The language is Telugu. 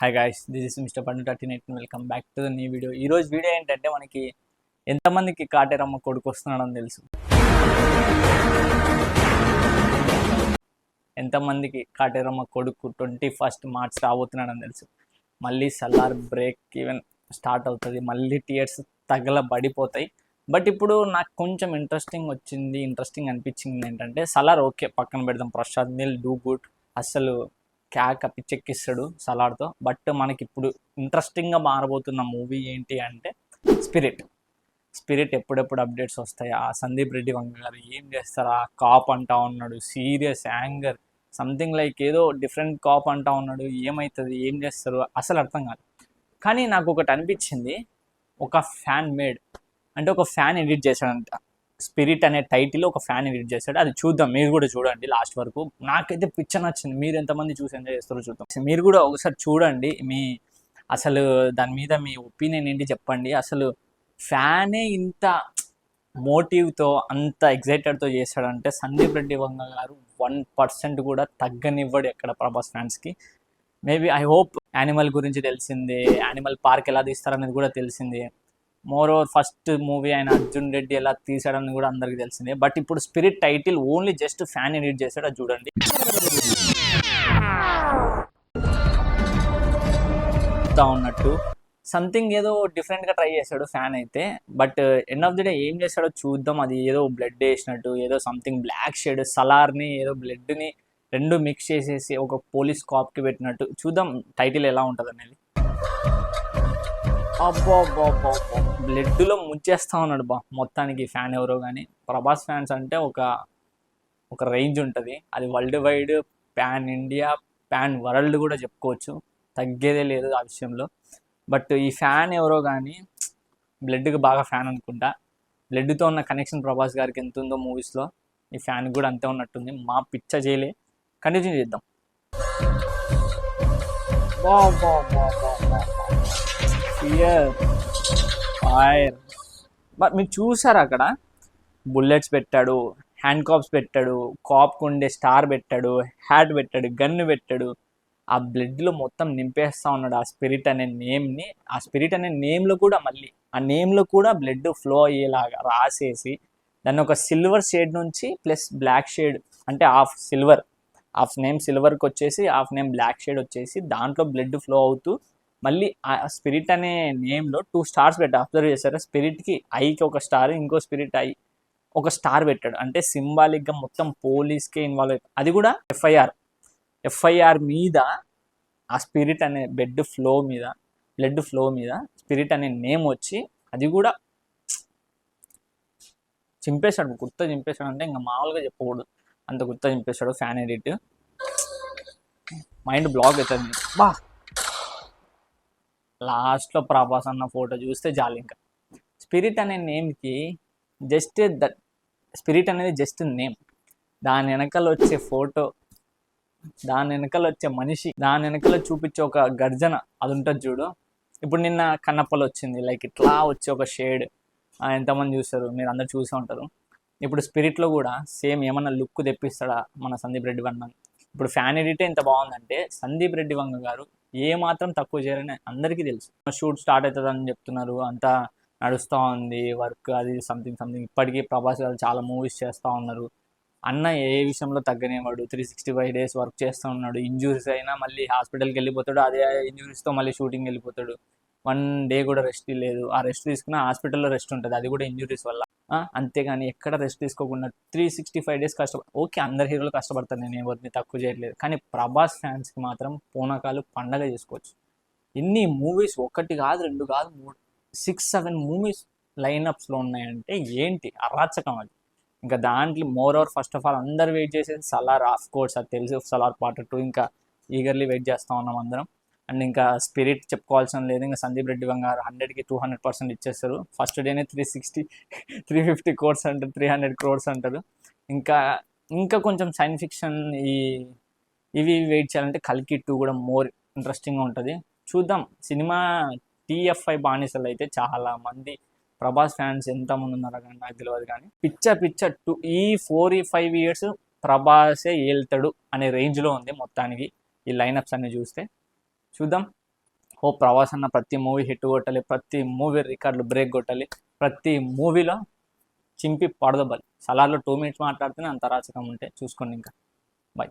Hi guys this is mister Pandu thirty night welcome back to the new video ఈ రోజు వీడియో ఏంటంటే మనకి ఎంతమందికి కాటేరమ్మ కొడుకు వస్తున్నాడని తెలుసు. ఎంతమందికి కాటేరమ్మ కొడుకు ట్వంటీ ఫస్ట్ మార్చ్ రాబోతున్నాడని తెలుసు. మళ్ళీ సల్లార్ బ్రేక్ ఈవెన్ స్టార్ట్ అవుతుంది. మళ్ళీ టీయర్స్ తగల పడిపోతాయి బట్ ఇప్పుడు నాకు కొంచెం ఇంట్రెస్టింగ్ వచ్చింది ఇంట్రెస్టింగ్ అనిపించింది ఏంటంటే సలార్ ఓకే పక్కన పెడదాం. ప్రసాద్ నీల్ డూ గుడ్ అసలు క్యాక్ పిచ్చెక్కిస్తాడు సలాడ్తో. బట్ మనకి ఇప్పుడు ఇంట్రెస్టింగ్గా మారబోతున్న మూవీ ఏంటి అంటే స్పిరిట్. స్పిరిట్ ఎప్పుడెప్పుడు అప్డేట్స్ వస్తాయి? ఆ సందీప్ రెడ్డి వంగ గారు ఏం చేస్తారు? ఆ కాప్ అంటా ఉన్నాడు. Serious anger. సంథింగ్ లైక్ ఏదో డిఫరెంట్ కాప్ అంటా ఉన్నాడు. ఏమవుతుంది ఏం చేస్తారు? అసలు అర్థం కాదు. కానీ నాకు ఒకటి అనిపించింది. ఒక ఫ్యాన్ మేడ్. అంటే ఒక ఫ్యాన్ ఎడిట్ చేశాడంట. స్పిరిట్ అనే టైటిల్ ఒక ఫ్యాన్ ఎడిట్ చేశాడు. అది చూద్దాం. మీరు కూడా చూడండి లాస్ట్ వరకు. నాకైతే పిచ్చ నచ్చింది. మీరు ఎంతమంది చూసి ఎంజాయ్ చేస్తారో చూద్దాం. మీరు కూడా ఒకసారి చూడండి. మీ అసలు దాని మీద మీ ఒపీనియన్ ఏంటి చెప్పండి. అసలు ఫ్యానే ఇంత మోటివ్తో అంత ఎగ్జైటెడ్తో చేశాడంటే సందీప్ రెడ్డి వంగ గారు వన్ పర్సెంట్ కూడా తగ్గనివ్వడు ఎక్కడ ప్రభాస్ ఫ్యాన్స్కి. మేబీ ఐ హోప్ యానిమల్ గురించి తెలిసిందే. యానిమల్ పార్క్ ఎలా తీస్తారనేది కూడా తెలిసిందే. మోర్ ఓవర్ ఫస్ట్ మూవీ ఆయన అర్జున్ రెడ్డి ఎలా తీసాడని కూడా అందరికి తెలిసిందే. బట్ ఇప్పుడు spirit title only just fan edit చేశాడు అది చూడండి. ఉన్నట్టు. సంథింగ్ ఏదో డిఫరెంట్గా ట్రై చేశాడు ఫ్యాన్ అయితే. But end of the day ఏం చేశాడో చూద్దాం. అది ఏదో బ్లడ్ వేసినట్టు ఏదో సంథింగ్ బ్లాక్ షేడ్ సలార్ని ఏదో బ్లడ్ని రెండు మిక్స్ చేసేసి ఒక పోలీస్ కాప్కి పెట్టినట్టు. చూద్దాం టైటిల్ ఎలా ఉంటుంది అనేది బ్లడ్లో ముంచేస్తా ఉన్నాడు బా. మొత్తానికి ఫ్యాన్ ఎవరో కానీ ప్రభాస్ ఫ్యాన్స్ అంటే ఒక ఒక రేంజ్ ఉంటుంది. అది world wide pan India pan world కూడా చెప్పుకోవచ్చు. తగ్గేదే లేదు ఆ విషయంలో. బట్ ఈ ఫ్యాన్ ఎవరో కానీ బ్లడ్కి బాగా ఫ్యాన్ అనుకుంటా. బ్లడ్తో ఉన్న కనెక్షన్ ప్రభాస్ గారికి ఎంత ఉందో మూవీస్లో ఈ ఫ్యాన్ కూడా అంతే ఉన్నట్టుంది. మా పిచ్చ చేయలే కంటిన్యూ చేద్దాం. బా బా బా ఫియర్ ఫైర్ బట్ మీరు చూసారు అక్కడ? బుల్లెట్స్ పెట్టాడు హ్యాండ్ కాప్స్ పెట్టాడు కాప్కు ఉండే స్టార్ పెట్టాడు హ్యాట్ పెట్టాడు గన్ను పెట్టాడు. ఆ బ్లడ్లో మొత్తం నింపేస్తా ఉన్నాడు ఆ స్పిరిట్ అనే నేమ్ని ఆ స్పిరిట్ అనే నేమ్లో కూడా మళ్ళీ ఆ నేమ్లో కూడా బ్లడ్ ఫ్లో అయ్యేలాగా రాసేసి దాన్ని ఒక సిల్వర్ షేడ్ నుంచి ప్లస్ బ్లాక్ షేడ్ అంటే హాఫ్ సిల్వర్ హాఫ్ నేమ్ సిల్వర్కి వచ్చేసి హాఫ్ నేమ్ బ్లాక్ షేడ్ వచ్చేసి దాంట్లో బ్లడ్ ఫ్లో అవుతూ మళ్ళీ ఆ స్పిరిట్ అనే నేమ్లో టూ స్టార్స్ పెట్టి అబ్జర్వ్ చేశారు? స్పిరిట్కి ఐకి ఒక స్టార్ ఇంకో స్పిరిట్ ఐ ఒక స్టార్ పెట్టాడు. అంటే సింబాలిక్గా మొత్తం పోలీస్కే ఇన్వాల్వ్ అయిపోయి అది కూడా ఎఫ్ఐఆర్. ఎఫ్ఐఆర్ మీద ఆ స్పిరిట్ అనే బెడ్ ఫ్లో మీద బ్లడ్ ఫ్లో మీద స్పిరిట్ అనే నేమ్ వచ్చి అది కూడా చింపేశాడు. గుర్త చింపేశాడు అంటే ఇంకా మామూలుగా చెప్పకూడదు. అంత గుర్త చింపేశాడు ఫ్యాన్ ఎడిట్ మైండ్ బ్లాక్ అవుతుంది. బా లాస్ట్లో ప్రభాస్ అన్న ఫోటో చూస్తే చాలు ఇంకా. స్పిరిట్ అనే నేమ్కి జస్ట్ ద స్పిరిట్ అనేది జస్ట్ నేమ్. దాని వెనకాల వచ్చే ఫోటో దాని వెనకాల వచ్చే మనిషి దాని వెనకాల చూపించే ఒక గర్జన అది ఉంటుంది చూడు. ఇప్పుడు నిన్న కన్నప్పలు వచ్చింది లైక్ ఇట్లా వచ్చే ఒక షేడ్. ఎంతమంది చూస్తారు? మీరు అందరు చూసే ఉంటారు. ఇప్పుడు స్పిరిట్లో కూడా సేమ్ ఏమన్నా లుక్ తెప్పిస్తాడా మన సందీప్ రెడ్డి వంగ? ఇప్పుడు ఫ్యాన్ ఎడిటే ఎంత బాగుందంటే సందీప్ రెడ్డి వంగ గారు ఏ మాత్రం తక్కువ చేయరని అందరికీ తెలుసు. షూట్ స్టార్ట్ అవుతుందని చెప్తున్నారు అంతా నడుస్తూ ఉంది వర్క్ అది సంథింగ్ సంథింగ్ ఇప్పటికీ ప్రభాస్ గారు చాలా మూవీస్ చేస్తూ ఉన్నారు. అన్న ఏ విషయంలో తగ్గనేవాడు three sixty five days work చేస్తూ ఉన్నాడు. ఇంజురీస్ అయినా మళ్ళీ హాస్పిటల్కి వెళ్ళిపోతాడు. అదే ఇంజురీస్తో మళ్ళీ షూటింగ్ వెళ్ళిపోతాడు. వన్ డే కూడా రెస్ట్ లేదు. ఆ రెస్ట్ తీసుకున్న హాస్పిటల్లో రెస్ట్ ఉంటుంది. అది కూడా ఇంజురీస్ వల్ల. అంతేగాని ఎక్కడ రెస్ట్ తీసుకోకుండా త్రీ సిక్స్టీ ఫైవ్ డేస్ కష్టపడ ఓకే అందరు హీరోలు కష్టపడతారు నేను ఎవరిని తక్కువ చేయట్లేదు కానీ ప్రభాస్ ఫ్యాన్స్కి మాత్రం పూనకాలు పండగ చేసుకోవచ్చు. ఎన్ని మూవీస్ ఒకటి కాదు రెండు కాదు మూడు సిక్స్ సెవెన్ మూవీస్ లైనప్స్లో ఉన్నాయంటే ఏంటి? అరాచకం అది. ఇంకా దాంట్లో more over first of all అందరు వెయిట్ చేసేది సలార్ ఆఫ్ కోర్స్ అది తెలుసు సలార్ పార్ట్ టూ ఇంకా ఈగర్లీ వెయిట్ చేస్తూ ఉన్నాం అందరం. అండ్ ఇంకా స్పిరిట్ చెప్పుకోవాల్సిన లేదు. ఇంకా సందీప్ రెడ్డి బంగారు హండ్రెడ్కి టూ హండ్రెడ్ పర్సెంట్ ఇచ్చేస్తారు. ఫస్ట్ డేనే three sixty three fifty crores అంటారు త్రీ హండ్రెడ్ క్రోర్స్ అంటారు. ఇంకా ఇంకా కొంచెం సైన్స్ ఫిక్షన్ ఈ ఇవి వెయిట్ చేయాలంటే కల్కి టూ కూడా మోర్ ఇంట్రెస్టింగ్గా ఉంటుంది. చూద్దాం. సినిమా టీఎఫ్ఐ బానిసలు అయితే చాలా మంది ప్రభాస్ ఫ్యాన్స్ ఎంతమంది ఉన్నారో కానీ నాకు తెలియదు కానీ పిచ్చ పిచ్చ టూ ఈ ఫోర్ ఈ ఫైవ్ ఇయర్స్ ప్రభాసే ఏళ్తాడు అనే రేంజ్లో ఉంది మొత్తానికి ఈ లైనప్స్ అన్ని చూస్తే. చూద్దాం. ఓ ప్రభాస్ అన్న ప్రతి మూవీ హిట్ కొట్టాలి ప్రతి మూవీ రికార్డులు బ్రేక్ కొట్టాలి ప్రతి మూవీలో చింపి పడదొబ్బాలి సలార్లో టూ మినిట్స్ మాట్లాడితేనే అంత రాచకం ఉంటే చూసుకోండి ఇంకా. బాయ్